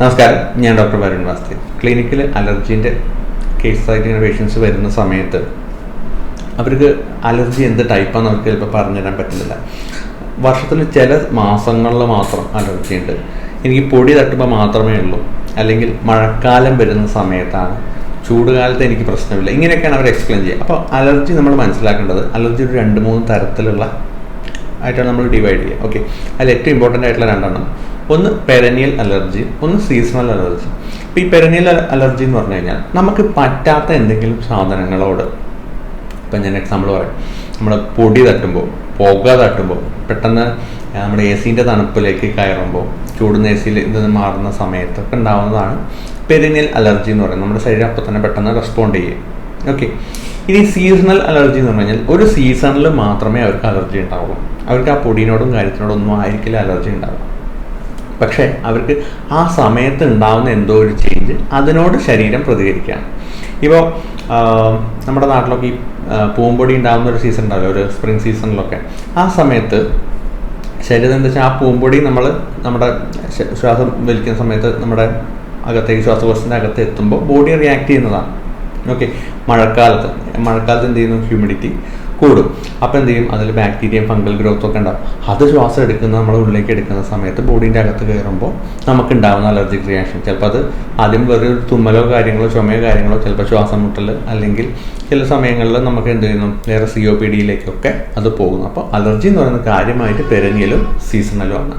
നമസ്കാരം. ഞാൻ ഡോക്ടർ വരുൺ വാസ്തി. ക്ലിനിക്കിൽ അലർജീന്റെ കേസായിട്ട് ഇങ്ങനെ പേഷ്യൻസ് വരുന്ന സമയത്ത് അവർക്ക് അലർജി എന്ത് ടൈപ്പാണെന്ന് അവർക്ക് ചിലപ്പോൾ പറഞ്ഞുതരാൻ പറ്റുന്നില്ല. വർഷത്തിൽ ചില മാസങ്ങളിൽ മാത്രം അലർജി ഉണ്ട്. എനിക്ക് പൊടി തട്ടുമ്പോൾ മാത്രമേ ഉള്ളൂ. അല്ലെങ്കിൽ മഴക്കാലം വരുന്ന സമയത്താണ്. ചൂടുകാലത്ത് എനിക്ക് പ്രശ്നമില്ല. ഇങ്ങനെയൊക്കെയാണ് അവർ എക്സ്പ്ലെയിൻ ചെയ്യുക. അപ്പോൾ അലർജി നമ്മൾ മനസ്സിലാക്കേണ്ടത് അലർജി ഒരു രണ്ട് മൂന്ന് തരത്തിലുള്ള ആയിട്ടാണ് നമ്മൾ ഡിവൈഡ് ചെയ്യുക. ഓക്കെ അതിൽ ഏറ്റവും ഇമ്പോർട്ടന്റ് ആയിട്ടുള്ള രണ്ടെണ്ണം. ഒന്ന് പെരനിയൽ അലർജി ഒന്ന് സീസണൽ അലർജി ഇപ്പോൾ ഈ പെരനിയൽ അലർജി എന്ന് പറഞ്ഞു കഴിഞ്ഞാൽ നമുക്ക് പറ്റാത്ത എന്തെങ്കിലും സാധനങ്ങളോട് ഇപ്പം ഞാൻ എക്സാമ്പിൾ പറയാം. നമ്മൾ പൊടി തട്ടുമ്പോൾ പുക തട്ടുമ്പോൾ പെട്ടെന്ന് നമ്മുടെ എ സീന്റെ തണുപ്പിലേക്ക് കയറുമ്പോൾ ചൂടുന്ന എ സിയിൽ ഇത് മാറുന്ന സമയത്തൊക്കെ ഉണ്ടാവുന്നതാണ് പെരിനിയൽ അലർജി എന്ന് പറയുന്നത്. നമ്മുടെ ശരീരം അപ്പോൾ തന്നെ പെട്ടെന്ന് റെസ്പോണ്ട് ചെയ്യും. ഓക്കെ ഇനി സീസണൽ അലർജി എന്ന് പറഞ്ഞു കഴിഞ്ഞാൽ ഒരു സീസണിൽ മാത്രമേ അവർക്ക് അലർജി ഉണ്ടാവുള്ളൂ. അവർക്ക് ആ പൊടിയിനോടും കാര്യത്തിനോടും ഒന്നും ആയിരിക്കില്ല അലർജി ഉണ്ടാവുക. പക്ഷേ അവർക്ക് ആ സമയത്ത് ഉണ്ടാവുന്ന എന്തോ ഒരു ചേഞ്ച് അതിനോട് ശരീരം പ്രതികരിക്കുകയാണ്. ഇപ്പോൾ നമ്മുടെ നാട്ടിലൊക്കെ ഈ പൂമ്പൊടി ഉണ്ടാകുന്ന ഒരു സീസൺ ഉണ്ടാവില്ല ഒരു സ്പ്രിംഗ് സീസണിലൊക്കെ ആ സമയത്ത് ശരീരം എന്താ വെച്ചാൽ ആ പൂമ്പൊടി നമ്മൾ നമ്മുടെ ശ്വാസം വലിക്കുന്ന സമയത്ത് നമ്മുടെ അകത്തേക്ക് ശ്വാസകോശത്തിന്റെ അകത്ത് എത്തുമ്പോൾ ബോഡി റിയാക്ട് ചെയ്യുന്നതാണ്. ഓക്കെ മഴക്കാലത്ത് മഴക്കാലത്ത് എന്ത് ചെയ്യുന്നു? ഹ്യൂമിഡിറ്റി കൂടും. അപ്പോൾ എന്ത് ചെയ്യും? അതിൽ ബാക്ടീരിയയും ഫംഗൽ ഗ്രോത്തും ഒക്കെ ഉണ്ടാവും. അത് ശ്വാസം എടുക്കുന്ന നമ്മുടെ ഉള്ളിലേക്ക് എടുക്കുന്ന സമയത്ത് ബോഡീന്റെ അകത്ത് കയറുമ്പോൾ നമുക്ക് ഉണ്ടാകുന്ന അലർജിക് റിയാക്ഷൻ ചിലപ്പോൾ അത് ആദ്യം വെറുതെ ഒരു തുമ്മലോ കാര്യങ്ങളോ ചുമയോ കാര്യങ്ങളോ ചിലപ്പോൾ ശ്വാസം മുട്ടൽ അല്ലെങ്കിൽ ചില സമയങ്ങളിൽ നമുക്ക് എന്ത് ചെയ്യുന്നു? വേറെ സി ഒ പി ഡിയിലേക്കൊക്കെ അത് പോകുന്നു. അപ്പോൾ അലർജി എന്ന് പറയുന്ന കാര്യമായിട്ട് പെരങ്ങിയലും സീസണലും ആണ്.